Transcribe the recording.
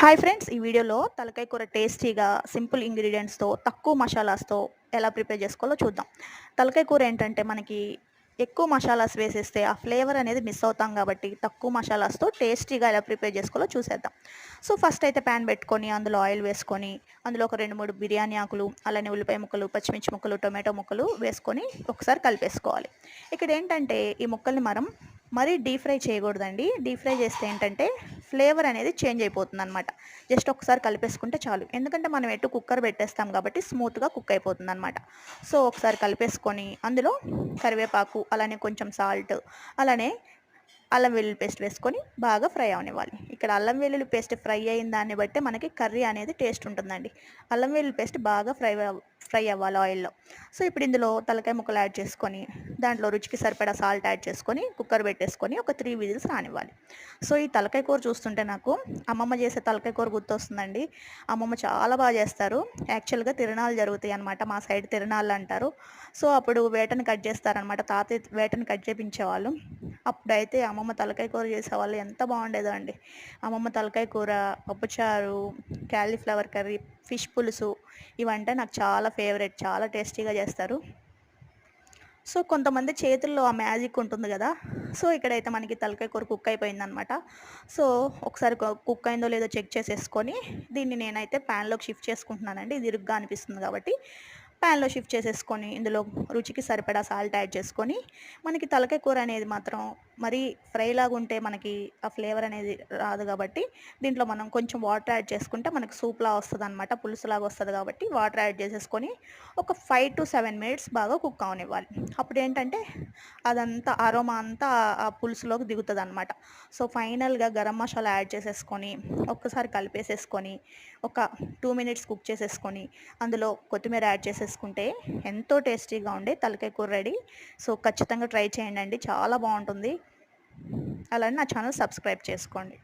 Hi friends ఈ వీడియోలో తలకాయ కూర టేస్టీగా సింపుల్ ఇంగ్రీడియంట్స్తో తక్కువ మసాలాస్తో ఎలా ప్రిపేర్ చేసుకోవాలో చూద్దాం. తలకాయ కూర ఏంటంటే మనకి ఎక్కువ మసాలాస్ వేసేస్తే ఆ ఫ్లేవర్ అనేది మిస్ అవుతాం కాబట్టి తక్కువ మసాలాస్తో టేస్టీగా ఎలా ప్రిపేర్ చేసుకోవాలో చూసేద్దాం. సో ఫస్ట్ అయితే ప్యాన్ పెట్టుకొని అందులో ఆయిల్ వేసుకొని అందులో ఒక రెండు మూడు బిర్యానీ ఆకులు అలానే ఉల్లిపాయ ముక్కలు పచ్చిమిర్చి ముక్కలు టొమాటో ముక్కలు వేసుకొని ఒకసారి కలిపేసుకోవాలి. ఇక్కడ ఏంటంటే ఈ ముక్కల్ని మనం మరీ డీప్ ఫ్రై చేయకూడదండి. డీప్ ఫ్రై చేస్తే ఏంటంటే ఫ్లేవర్ అనేది చేంజ్ అయిపోతుంది అనమాట జస్ట్ ఒకసారి కలిపేసుకుంటే చాలు. ఎందుకంటే మనం ఎటు కుక్కర్ పెట్టేస్తాం కాబట్టి స్మూత్గా కుక్ అయిపోతుంది అనమాట సో ఒకసారి కలిపేసుకొని అందులో కరివేపాకు అలానే కొంచెం సాల్ట్ అలానే అల్లం వెల్లుల్లి పేస్ట్ వేసుకొని బాగా ఫ్రై అవనివ్వాలి. ఇక్కడ అల్లం వెల్లుల్లి పేస్ట్ ఫ్రై అయిన దాన్ని బట్టి మనకి కర్రీ అనేది టేస్ట్ ఉంటుందండి. అల్లం వెల్లుల్లి పేస్ట్ బాగా ఫ్రై ఫ్రై అవ్వాలి ఆయిల్లో. సో ఇప్పుడు ఇందులో తలకాయ ముక్కలు యాడ్ చేసుకొని దాంట్లో రుచికి సరిపడా సాల్ట్ యాడ్ చేసుకొని కుక్కర్ పెట్టేసుకొని ఒక త్రీ విజిల్స్ రానివ్వాలి. సో ఈ తలకాయ కూర చూస్తుంటే నాకు అమ్మమ్మ చేసే తలకాయ కూర గుర్తొస్తుందండి. అమ్మమ్మ చాలా బాగా చేస్తారు. యాక్చువల్గా తిరణాలు జరుగుతాయి అనమాట మా సైడ్ తిరణాలు అంటారు. సో అప్పుడు వేటని కట్ చేస్తారనమాట తాతయ్య వేటని కట్ చేపించేవాళ్ళు. అప్పుడైతే అమ్మమ్మ తలకాయ కూర చేసేవాళ్ళు ఎంత బాగుండేదో అండి అమ్మమ్మ తలకాయ కూర పప్పుచారు క్యాలీఫ్లవర్ కర్రీ ఫిష్ పులుసు ఇవంటే నాకు చాలా ఫేవరెట్ చాలా టేస్టీగా చేస్తారు. సో కొంతమంది చేతుల్లో ఆ మ్యాజిక్ ఉంటుంది కదా సో ఇక్కడైతే మనకి తలకాయ కూర కుక్ అయిపోయిందనమాట. సో ఒకసారి కుక్ అయిందో లేదో చెక్ చేసేసుకొని దీన్ని నేనైతే ప్యాన్లోకి షిఫ్ట్ చేసుకుంటున్నానండి. ఇది ఇరుగ్గా అనిపిస్తుంది కాబట్టి. ప్యాన్లో షిఫ్ట్ చేసేసుకొని ఇందులో రుచికి సరిపడా సాల్ట్ యాడ్ చేసుకొని మనకి తలకాయ కూర అనేది మాత్రం మరీ ఫ్రైలాగా ఉంటే మనకి ఆ ఫ్లేవర్ అనేది రాదు కాబట్టి దీంట్లో మనం కొంచెం వాటర్ యాడ్ చేసుకుంటే మనకి సూప్లా వస్తుంది అనమాట పులుసులాగా వస్తుంది కాబట్టి వాటర్ యాడ్ చేసేసుకొని ఒక ఫైవ్ టు సెవెన్ మినిట్స్ బాగా కుక్ అవనివ్వాలి. అప్పుడు ఏంటంటే అదంతా అరోమా అంతా ఆ పులుసులోకి దిగుతుంది అనమాట సో ఫైనల్గా గరం మసాలా యాడ్ చేసేసుకొని ఒక్కసారి కలిపేసేసుకొని ఒక టూ మినిట్స్ కుక్ చేసేసుకొని అందులో కొత్తిమీర యాడ్ చేసుకుంటే ఎంతో టేస్టీగా ఉండే తలకాయ కూర రెడీ. సో ఖచ్చితంగా ట్రై చేయండి అండి. చాలా బాగుంటుంది. అలానే నా ఛానల్ సబ్స్క్రైబ్ చేసుకోండి.